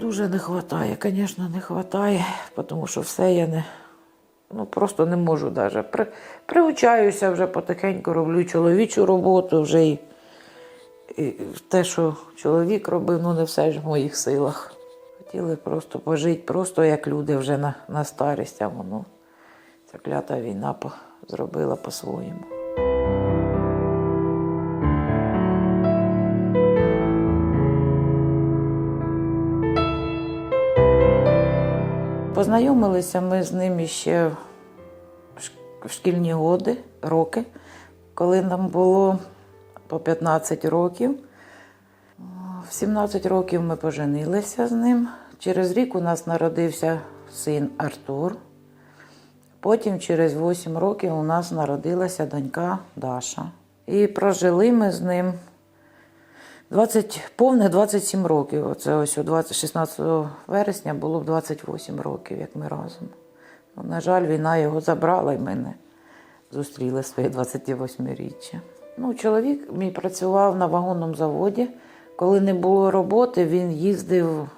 Дуже не вистачає, звісно, не вистачає, тому що все я не. Ну, просто не можу навіть. При, приучаюся вже потихеньку, роблю чоловічу роботу вже і, і те, що чоловік робив, ну не все ж в моїх силах. Хотіли просто пожити, просто як люди вже на, на старість, а воно ця клята війна по, зробила по-своєму. Познайомилися ми з ним ще в шкільні годи, роки, коли нам було по 15 років. В 17 років ми поженилися з ним. Через рік у нас народився син Артур. Потім, через 8 років, у нас народилася донька Даша. І прожили ми з ним 20, повне 27 років. Оце ось у 20, 16 вересня було б 28 років, як ми разом. Ну, на жаль, війна його забрала і ми не зустріли своє 28-річчя. Ну, чоловік мій працював на вагонному заводі. Коли не було роботи, він їздив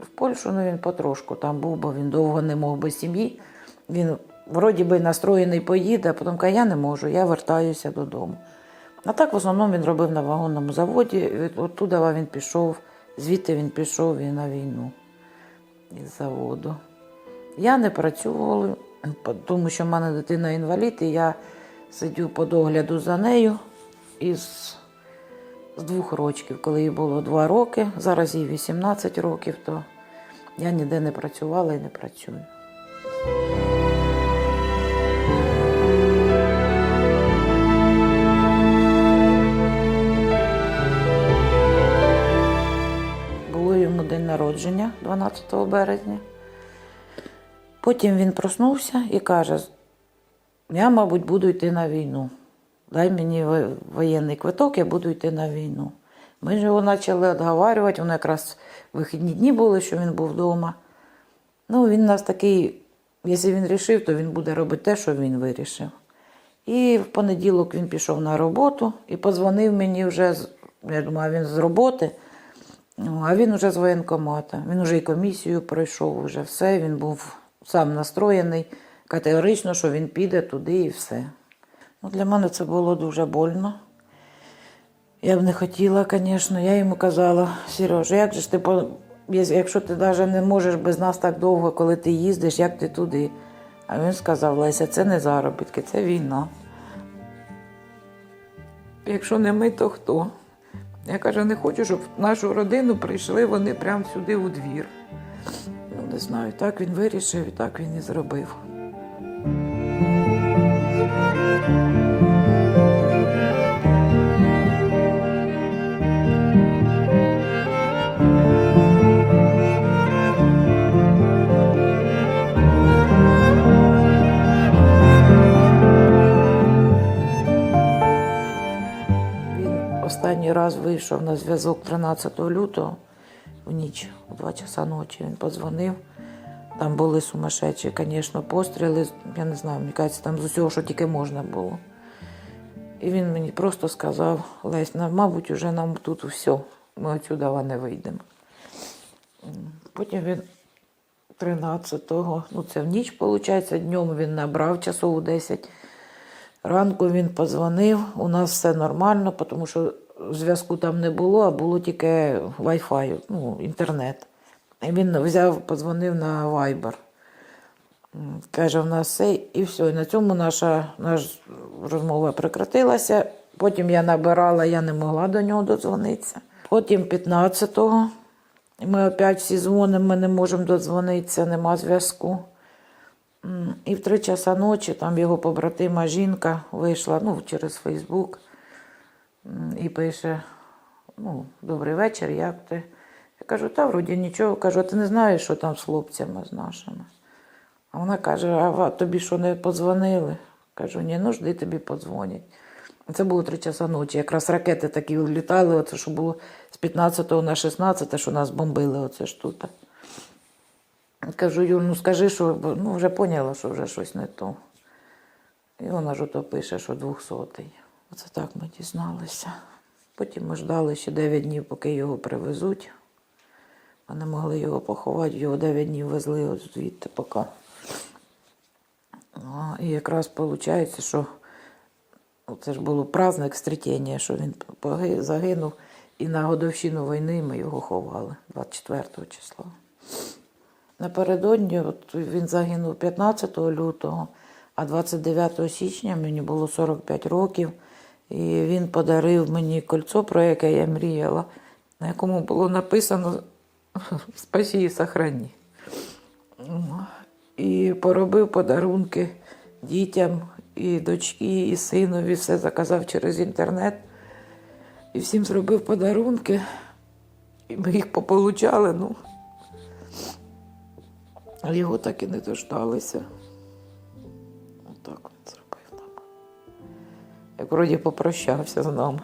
в Польщу, ну він потрошку там був, бо він довго не мог без сім'ї. Він вроді би настроєний поїде, а потім каже, я не можу, я вертаюся додому. А так в основному він робив на вагонному заводі. Оттуда він пішов, звідти він пішов і на війну із заводу. Я не працювала, тому що в мене дитина інвалід, і я сидю по догляду за нею із з двох років, коли їй було два роки, зараз їй 18 років, то я ніде не працювала і не працюю. 17 березня. Потім він проснувся і каже: я, мабуть, буду йти на війну. Дай мені воєнний квиток, я буду йти на війну. Ми ж його почали відговарювати, воно якраз вихідні дні були, що він був вдома. Ну, він нас такий, якщо він вирішив, то він буде робити те, що він вирішив. І в понеділок він пішов на роботу і позвонив мені вже, я думаю, він з роботи а він вже з воєнкомата. Він вже і комісію пройшов, вже все. Він був сам настроєний категорично, що він піде туди і все. Ну, для мене це було дуже больно. Я б не хотіла, звісно. Я йому казала, Сережа, як же ж ти якщо ти навіть не можеш без нас так довго, коли ти їздиш, як ти туди? А він сказав, Леся, це не заробітки, це війна. Якщо не ми, то хто? Я кажу, не хочу, щоб в нашу родину прийшли вони прямо сюди у двір. Ну, не знаю, так він вирішив і так він і зробив. Останній раз вийшов на зв'язок 13 лютого в ніч, у 2 часа ночі. Він подзвонив. Там були сумасшедші, звісно, постріли. Я не знаю, мені кажеться, там з усього, що тільки можна було. І він мені просто сказав: Лесь, мабуть, уже нам тут все, ми отсюда не вийдемо. Потім він 13-го, ну це в ніч, виходить, днем він набрав часов 10. Ранку він подзвонив, у нас все нормально, тому що зв'язку там не було, а було тільки Wi-Fi, ну, інтернет. І він взяв, подзвонив на Viber. Каже, в нас все, і все. І на цьому наша, наша розмова прекратилася. Потім я набирала, я не могла до нього додзвонитися. Потім 15-го ми опять всі дзвонимо, ми не можемо додзвонитися, нема зв'язку. І в три часа ночі там його побратима жінка вийшла ну, через Фейсбук і пише: ну, добрий вечір, як ти? Я кажу, та вроді нічого. Кажу, а ти не знаєш, що там з хлопцями з нашими? А вона каже: а тобі що не подзвонили? Кажу, ні, ну жди, тобі подзвонять. Це було три часа ночі. Якраз ракети такі літали, оце що було з 15 на 16, що нас бомбили, оце ж тут. Кажу, Юр, ну скажи, що ну, вже поняла, що вже щось не то. І вона ж ото пише, що 200-й. Оце так ми дізналися. Потім ми ждали ще 9 днів, поки його привезуть. а не могли його поховати. Його 9 днів везли звідти поки. А, І якраз виходить, що це ж було праздник стрітєння, що він загинув. І на годовщину війни ми його ховали 24 числа. Напередодні от він загинув 15 лютого, а 29 січня мені було 45 років. І він подарив мені кольцо, про яке я мріяла, на якому було написано Спасі і сохрані. І поробив подарунки дітям, і дочці, і синові, все заказав через інтернет. І всім зробив подарунки. І ми їх пополучали, ну. Його так і не дождалися. Як вроді попрощався з нами.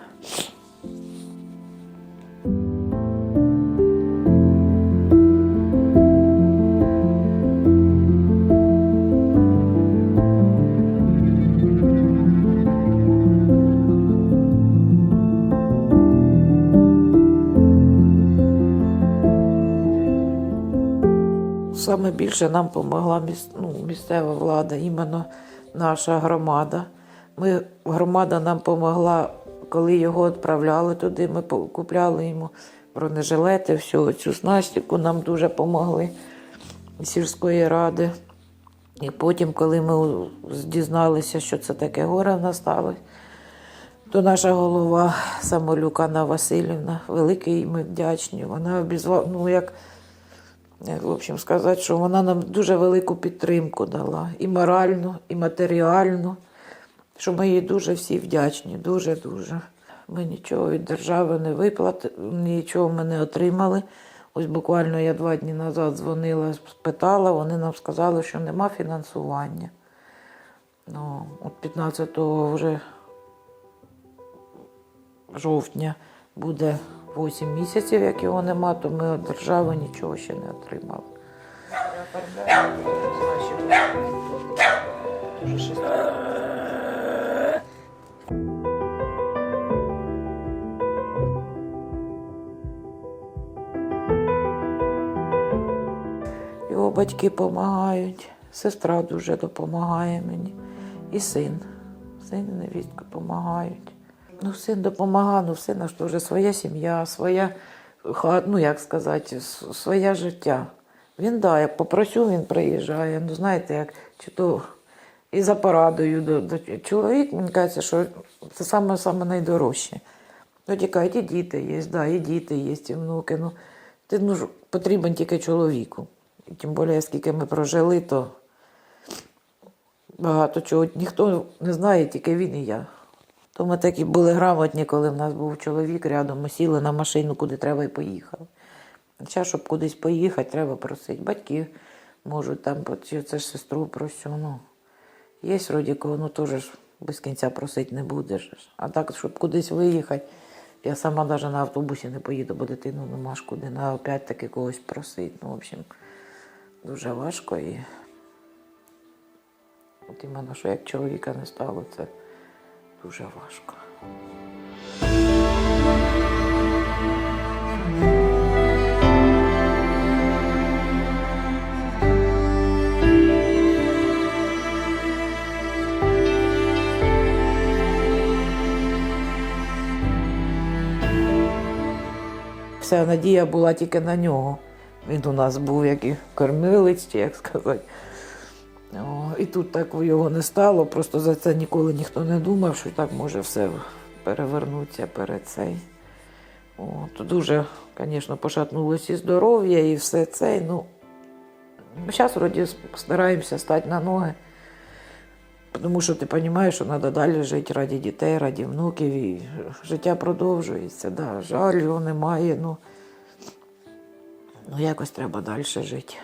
Саме більше нам допомогла ну, місцева влада, іменно наша громада. Ми, громада нам допомогла, коли його відправляли туди, ми купляли йому бронежилети, всю цю снастику нам дуже допомогли сільської ради. І потім, коли ми дізналися, що це таке горе настало, то наша голова Самолюк Анна Васильівна, великий ми вдячні. Вона обізвала, ну як як, в общем, сказати, що вона нам дуже велику підтримку дала і моральну, і матеріальну, що ми їй дуже всі вдячні, дуже-дуже. Ми нічого від держави не виплати, нічого ми не отримали. Ось буквально я два дні назад дзвонила, спитала, вони нам сказали, що нема фінансування. Ну, от 15-го вже жовтня буде 8 місяців, як його нема, то ми від держави нічого ще не отримали. Його батьки допомагають, сестра дуже допомагає мені. І син. Син і невістка допомагають. Ну, син допомагає, ну сина ж теж своя сім'я, своя ну як сказати, своє життя. Він да, як попросю, він приїжджає. Ну, знаєте, як чи то і за порадою до, до чоловік, мені кажеться, що це саме саме найдорожче. Тоді кажуть, і діти є, да, і діти є, і внуки. Ну, ти ну, потрібен тільки чоловіку. Тим більше, скільки ми прожили, то багато чого ніхто не знає, тільки він і я. То ми такі були грамотні, коли в нас був чоловік рядом, ми сіли на машину, куди треба і поїхали. Зараз, щоб кудись поїхати, треба просити. Батьки можуть там, це ж сестру просю. Ну, є вроді кого, ну теж без кінця просити не будеш. А так, щоб кудись виїхати, я сама навіть на автобусі не поїду, бо дитину нема ж куди. На опять-таки когось просити. Ну, в общем, дуже важко і. От іменно, що як чоловіка не стало, це дуже важко. Вся надія була тільки на нього. Він у нас був як і кормилець, чи як сказати. О, і тут так його не стало, просто за це ніколи ніхто не думав, що так може все перевернутися перед цей. О, то дуже, звісно, пошатнулося і здоров'я, і все це. Ну, зараз вроді стараємося стати на ноги, тому що ти розумієш, що треба далі жити раді дітей, раді внуків, і життя продовжується. Да, жаль, його немає. Ну, ну якось треба далі жити.